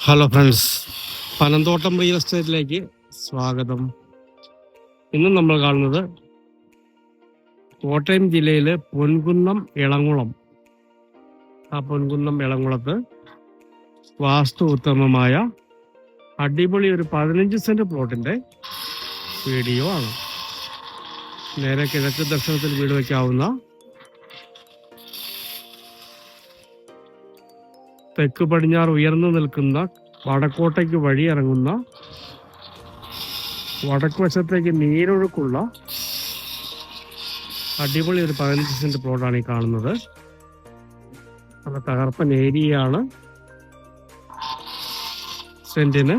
Hello friends Panamthottam real എസ്റ്റേറ്റിലേക്ക് സ്വാഗതം. ഇന്ന് നമ്മൾ കാണുന്നത് കോട്ടയം ജില്ലയിലെ പൊൻകുന്നം ഇളങ്കുളം ആ പൊൻകുന്നം ഇളങ്കുളത്ത് വാസ്തു ഉത്തമമായ അടിപൊളി ഒരു പതിനഞ്ച് സെന്റ് പ്ലോട്ടിന്റെ വീഡിയോ ആണ്. നേരെ കിഴക്ക് ദർശനത്തിൽ വീട് വയ്ക്കാവുന്ന തെക്ക് പടിഞ്ഞാറ് ഉയർന്നു നിൽക്കുന്ന വടക്കോട്ടയ്ക്ക് വഴി ഇറങ്ങുന്ന വടക്ക് വശത്തേക്ക് നീരൊഴുക്കുള്ള അടിപൊളി ഒരു പതിനഞ്ച് സെന്റ് പ്ലോട്ടാണ് ഈ കാണുന്നത്. നല്ല തകർപ്പൻ ഏരിയയാണ്. സെന്റിന്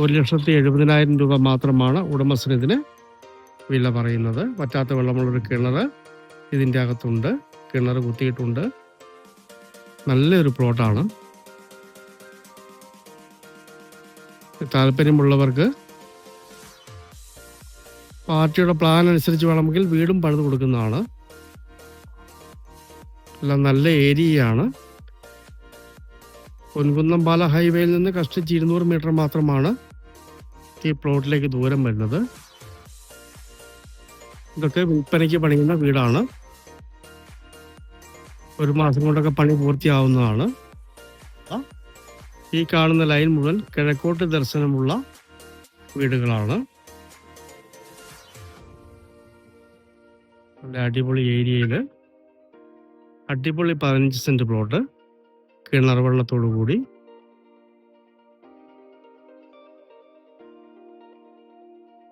ഒരു ലക്ഷത്തി എഴുപതിനായിരം രൂപ മാത്രമാണ് ഉടമസ്ഥന് ഇതിന് വില പറയുന്നത്. പറ്റാത്ത വെള്ളമുള്ളൊരു കിണർ ഇതിന്റെ അകത്തുണ്ട്. കിണർ കുത്തിയിട്ടുണ്ട്. നല്ലൊരു പ്ലോട്ടാണ്. താല്പര്യമുള്ളവർക്ക് പാർട്ടിയുടെ പ്ലാൻ അനുസരിച്ച് വേണമെങ്കിൽ വീടും പണിത് കൊടുക്കുന്നതാണ്. എല്ലാം നല്ല ഏരിയയാണ്. പൊൻകുന്നം പാല ഹൈവേയിൽ നിന്ന് കഷ്ടിച്ച് ഇരുന്നൂറ് മീറ്റർ മാത്രമാണ് ഈ പ്ലോട്ടിലേക്ക് ദൂരം വരുന്നത്. ഇതൊക്കെ വിൽപ്പനയ്ക്ക് പണിയുന്ന വീടാണ്. ഒരു മാസം കൊണ്ടൊക്കെ പണി പൂർത്തിയാവുന്നതാണ്. ഈ കാണുന്ന ലൈൻ മുഴുവൻ കിഴക്കോട്ട് ദർശനമുള്ള വീടുകളാണ്. നല്ല അടിപൊളി ഏരിയയിൽ അടിപൊളി പതിനഞ്ച് സെന്റ് പ്ലോട്ട് കിണർ വെള്ളത്തോടു കൂടി.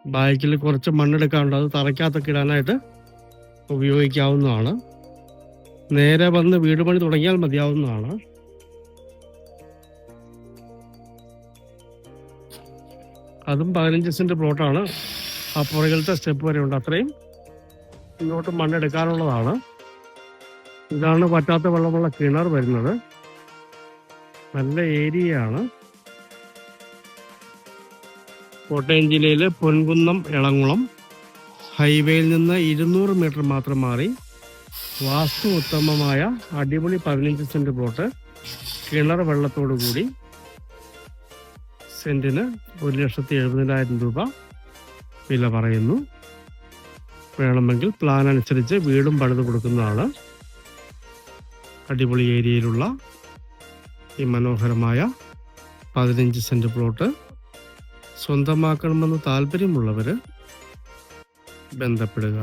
ബാക്കിൽ കുറച്ച് മണ്ണെടുക്കാനുണ്ട്. അത് തറയ്ക്കകത്തൊക്കെ ഇടാനായിട്ട് ഉപയോഗിക്കാവുന്നതാണ്. നേരെ വന്ന് വീട് പണി തുടങ്ങിയാൽ മതിയാവുന്നതാണ്. അതും പതിനഞ്ച് സെന്റ് പ്ലോട്ടാണ്. ആ പുറകിലത്തെ സ്റ്റെപ്പ് വരെ ഉണ്ട് അത്രയും. ഇങ്ങോട്ട് മണ്ണെടുക്കാനുള്ളതാണ്. ഇതാണ് പറ്റാത്ത വെള്ളമുള്ള കിണർ വരുന്നത്. നല്ല ഏരിയയാണ്. കോട്ടയം ജില്ലയിലെ പൊൻകുന്നം എളങ്കുളം ഹൈവേയിൽ നിന്ന് ഇരുന്നൂറ് മീറ്റർ മാത്രം മാറി. വാസ്തു ഉത്തമമായ അടിപൊളി പതിനഞ്ച് സെന്റ് പ്ലോട്ട് കിണർ വെള്ളത്തോടു കൂടി സെന്റിന് ഒരു ലക്ഷത്തി എഴുപതിനായിരം രൂപ വില പറയുന്നു. വേണമെങ്കിൽ പ്ലാൻ അനുസരിച്ച് വീടും പണിത് കൊടുക്കുന്നതാണ്. അടിപൊളി ഏരിയയിലുള്ള ഈ മനോഹരമായ പതിനഞ്ച് സെന്റ് പ്ലോട്ട് സ്വന്തമാക്കണമെന്ന് താല്പര്യമുള്ളവർ ബന്ധപ്പെടുക.